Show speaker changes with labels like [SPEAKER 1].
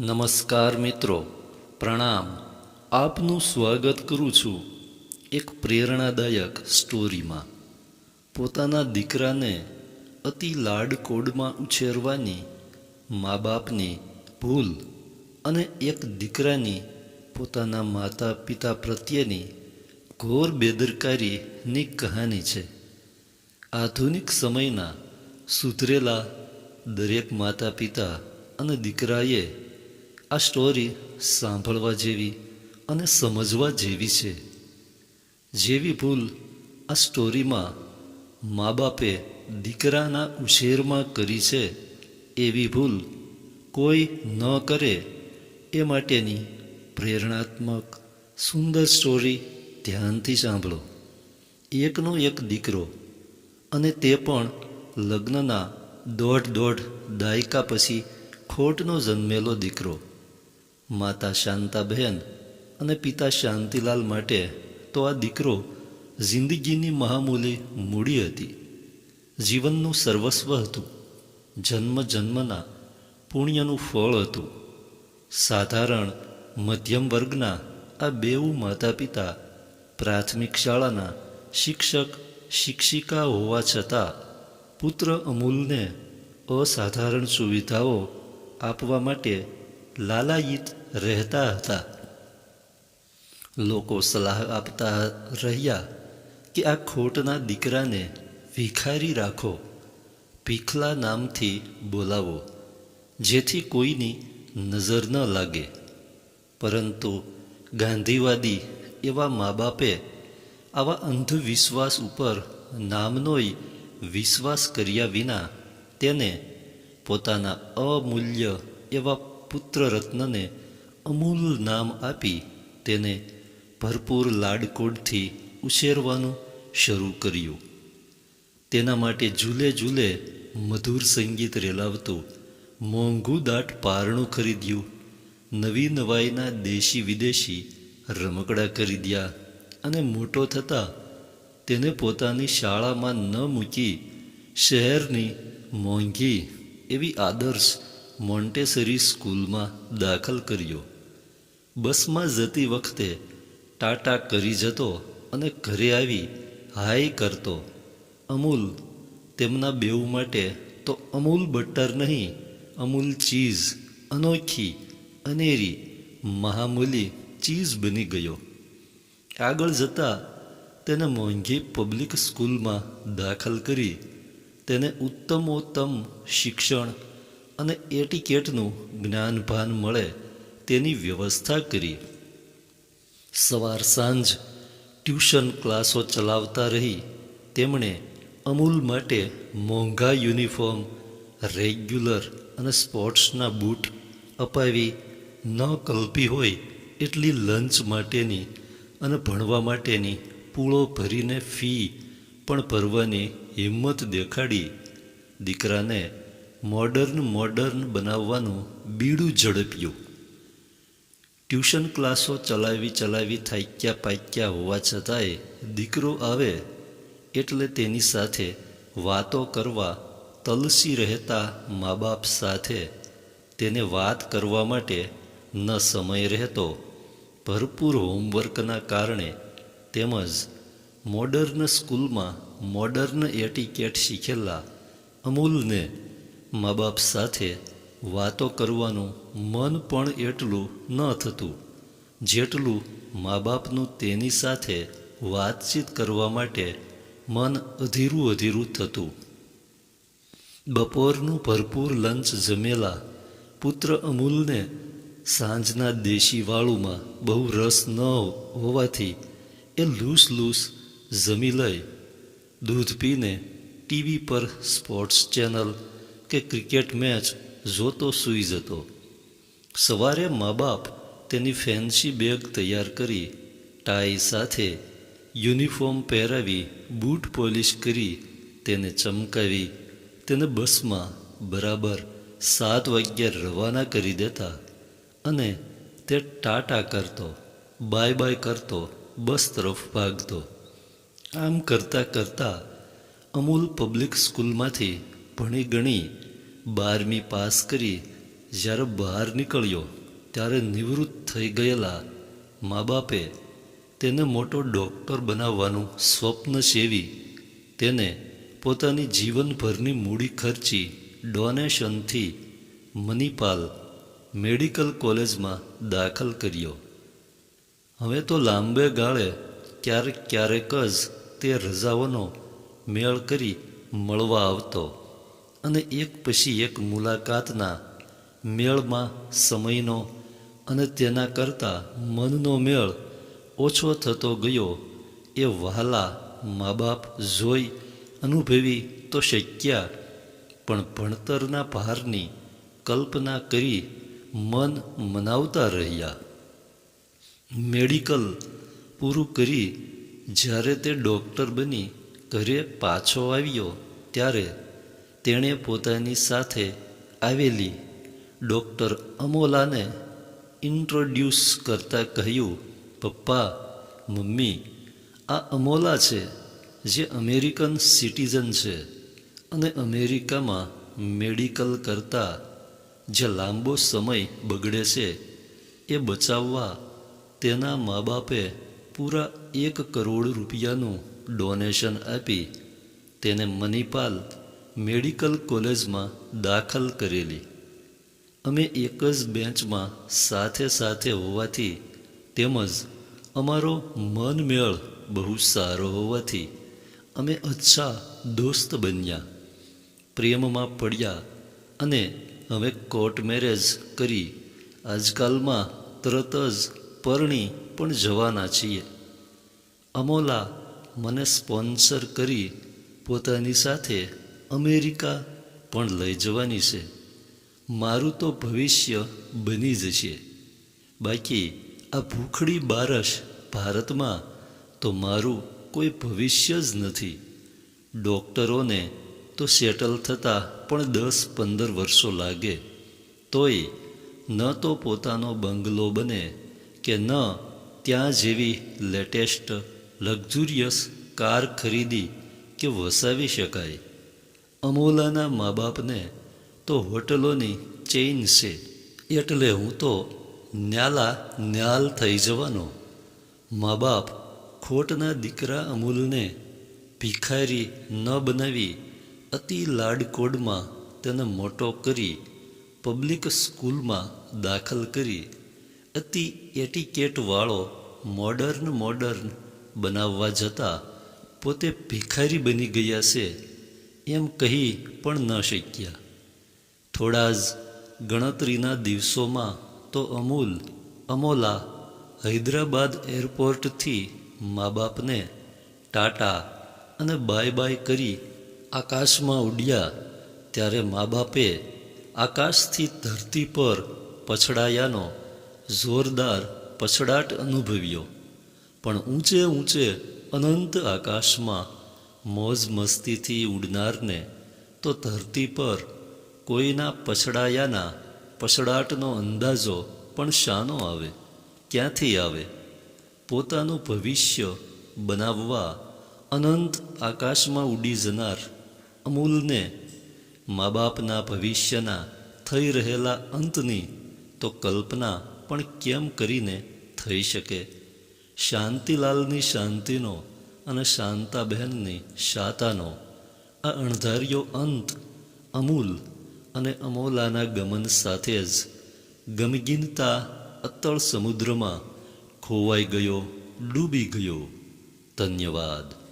[SPEAKER 1] નમસ્કાર મિત્રો, પ્રણામ. આપનું સ્વાગત કરું છું એક પ્રેરણાદાયક સ્ટોરીમાં. પોતાના દીકરાને અતિ લાડકોડમાં ઉછેરવાની મા બાપની ભૂલ અને એક દીકરાની પોતાના માતા પિતા પ્રત્યેની ઘોર બેદરકારીની કહાની છે. આધુનિક સમયના સુધરેલા દરેક માતા પિતા અને દીકરાએ આ સ્ટોરી સાંભળવા જેવી અને સમજવા જેવી છે. જેવી ભૂલ આ સ્ટોરીમાં મા બાપે દીકરાના ઉછેરમાં કરી છે, એવી ભૂલ કોઈ ન કરે એ માટેની પ્રેરણાત્મક સુંદર સ્ટોરી ધ્યાનથી સાંભળો. એકનો એક દીકરો અને તે પણ લગ્નના દોઢ દોઢ દાયકા પછી ખોટનો જન્મેલો દીકરો. માતા શાંતાબહેન અને પિતા શાંતિલાલ માટે તો આ દીકરો જિંદગીની મહામૂલી મૂડી હતી. જીવનનું સર્વસ્વ હતું. જન્મ જન્મના પુણ્યનું ફળ હતું. સાધારણ મધ્યમ વર્ગના આ બેઉ માતા પિતા પ્રાથમિક શાળાના શિક્ષક શિક્ષિકા હોવા છતાં પુત્ર અમૂલને અસાધારણ સુવિધાઓ આપવા માટે લાલાયિત રહેતા હતા. લોકો સલાહ આપતા રહ્યા કે આ ખોટના દીકરાને ભિખારી રાખો, ભીખલા નામથી બોલાવો, જેથી કોઈની નજર ન લાગે. પરંતુ ગાંધીવાદી એવા મા બાપે આવા અંધવિશ્વાસ ઉપર નામનોય વિશ્વાસ કર્યા વિના તેને પોતાના અમૂલ્ય એવા પુત્ર રત્નને અમૂલ નામ આપી તેને ભરપૂર લાડકોડથી ઉછેરવાનું શરૂ કર્યું. તેના માટે ઝૂલે ઝૂલે મધુર સંગીત રેલાવતું મોંઘું દાટ પારણું ખરીદ્યું. નવી નવાઈના દેશી વિદેશી રમકડા ખરીદ્યા અને મોટો થતાં તેને પોતાની શાળામાં ન મૂકી શહેરની મોંઘી એવી આદર્શ મોન્ટેસરી સ્કૂલમાં દાખલ કર્યો. બસમાં જતી વખતે ટાટા કરી જતો અને ઘરે આવી હાય કરતો. અમૂલ, તેમના બેઉ માટે તો અમૂલ બટર નહીં, અમૂલ ચીઝ, અનોખી, અનેરી, મહામૂલી ચીઝ બની ગયો. આગળ જતાં તેને મોંઘી પબ્લિક સ્કૂલમાં દાખલ કરી, તેને ઉત્તમોત્તમ શિક્ષણ અને એટિકેટનું જ્ઞાનભાન મળે તેની વ્યવસ્થા કરી. સવાર સાંજ ટ્યુશન ક્લાસો ચલાવતા રહી. તેમણે અમૂલ માટે મોંઘા યુનિફોર્મ, રેગ્યુલર અને સ્પોર્ટ્સના બૂટ અપાવી. ન કલ્પી હોય એટલી લંચ માટેની અને ભણવા માટેની પૂળો ભરીને ફી પણ ભરવાની હિંમત દેખાડી. દીકરાને મોડર્ન મોડર્ન બનાવવાનું બીડું ઝડપ્યું. ટ્યુશન ક્લાસો ચલાવી ચલાવી થાક્યા પાક્યા હોવા છતાંય દીકરો આવે એટલે તેની સાથે વાતો કરવા તલસી રહેતા મા બાપ સાથે તેને વાત કરવા માટે ન સમય રહેતો. ભરપૂર હોમવર્કના કારણે તેમજ મોડર્ન સ્કૂલમાં મોડર્ન એટિકેટ શીખેલા અમૂલને મા બાપ સાથે વાતો કરવાનું મન પણ એટલું ન થતું. જેટલું મા બાપનું તેની સાથે વાતચીત કરવા માટે મન અધીરું અધીરું થતું. બપોરનું ભરપૂર લંચ જમેલા પુત્ર અમૂલને સાંજના દેશીવાળુમાં બહુ રસ ન હોવાથી એ લૂસ લૂસ જમી લઈ દૂધ પીને ટીવી પર સ્પોર્ટ્સ ચેનલ કે ક્રિકેટ મેચ જોતો સૂઈ જતો. સવારે મા બાપ તેની ફેન્સી બેગ તૈયાર કરી ટાઈ સાથે યુનિફોર્મ પહેરાવી બૂટ પોલિશ કરી તેને ચમકાવી તેને બસમાં બરાબર સાત વાગ્યા રવાના કરી દેતા અને તે ટાટા કરતો, બાય બાય કરતો, બસ તરફ ભાગતો. આમ કરતાં કરતાં અમૂલ પબ્લિક સ્કૂલમાંથી ભણી ગણી બારમી પાસ કરી જ્યારે બહાર નીકળ્યો ત્યારે નિવૃત્ત થઈ ગયેલા મા બાપે તેને મોટો ડૉક્ટર બનાવવાનું સ્વપ્ન સેવી તેને પોતાની જીવનભરની મૂડી ખર્ચી ડોનેશનથી મનીપાલ મેડિકલ કોલેજમાં દાખલ કર્યો. હવે તો લાંબે ગાળે ક્યારેક ક્યારેક જ તે રજાઓનો મેળ કરી મળવા આવતો. અને એક પછી એક મુલાકાતના મેળમાં સમયનો અને તેના કરતાં મનનો મેળ ઓછો થતો ગયો એ વહાલા મા બાપ જોઈ અનુભવી તો શક્યા, પણ ભણતરના ભારની કલ્પના કરી મન મનાવતા રહ્યા. મેડિકલ પૂરું કરી જ્યારે તે ડૉક્ટર બની ઘરે પાછો આવ્યો ત્યારે તેણે પોતાની સાથે આવેલી ડૉક્ટર અમોલાને ઇન્ટ્રોડ્યુસ કરતાં કહ્યું, પપ્પા, મમ્મી, આ અમોલા છે, જે અમેરિકન સિટીઝન છે અને અમેરિકામાં મેડિકલ કરતાં જે લાંબો સમય બગડે છે, એ બચાવવા તેના મા બાપે પૂરા એક કરોડ રૂપિયાનું ડોનેશન આપી તેને મનીપાલ મેડિકલ કોલેજમાં દાખલ કરેલી. અમે એક જ બેન્ચમાં સાથે સાથે હોવાથી તેમજ અમારો મનમેળ બહુ સારો હોવાથી અમે અચ્છા દોસ્ત બન્યા. પ્રેમમાં પડ્યા અને હવે કોર્ટ મેરેજ કરી. આજકાલમાં તરત જ પરણી પણ જવાના છીએ. અમોલા મને સ્પોન્સર કરી પોતાની સાથે અમેરિકા પણ લઈ જવાની છે. મારું તો ભવિષ્ય બની જશે. બાકી આ ભૂખડી બારસ ભારતમાં તો મારું કોઈ ભવિષ્ય જ નથી. ડૉક્ટરોને તો સેટલ થતાં પણ દસ પંદર વર્ષો લાગે. તોય ન તો પોતાનો બંગલો બને કે ન ત્યાં જેવી લેટેસ્ટ લક્ઝુરિયસ કાર ખરીદી કે વસાવી શકાય. અમોલાના મા બાપને તો હોટલોની ચેઇન છે એટલે હું તો ન્યાલા ન્યાલ થઈ જવાનો. મા બાપ ખોટના દીકરા અમૂલને ભિખારી ન બનાવી, અતિ લાડકોડમાં તેને મોટો કરી, પબ્લિક સ્કૂલમાં દાખલ કરી, અતિ એટિકેટવાળો મોડર્ન મોડર્ન બનાવવા જતાં પોતે ભિખારી બની ગયા છે. એમ કહી પણ ન શક્યા. થોડા જ ગણતરીના દિવસોમાં તો અમૂલ, અમોલા હૈદરાબાદ એરપોર્ટથી મા બાપને ટાટા અને બાય બાય કરી આકાશમાં ઉડ્યા, ત્યારે મા બાપે આકાશથી ધરતી પર પછડાયાનો જોરદાર પછડાટ અનુભવ્યો. પણ ઊંચે ઊંચે અનંત આકાશમાં મોજ મસ્તીથી ઉડનારને તો ધરતી પર કોઈના પછડાયાના પછડાટનો અંદાજો પણ શાનો આવે, ક્યાંથી આવે? પોતાનું ભવિષ્ય બનાવવા અનંત આકાશમાં ઉડી જનાર અમૂલને મા બાપના ભવિષ્યના થઈ રહેલા અંતની તો કલ્પના પણ કેમ કરીને થઈ શકે? શાંતિલાલની શાંતિનો અને શાંતાબહેનની શાતાનો, આ અણધાર્યો અંત અમૂલ અને અમોલાના ગમન સાથે જ ગમગીનતા અતળ સમુદ્રમાં ખોવાઈ ગયો, ડૂબી ગયો. ધન્યવાદ.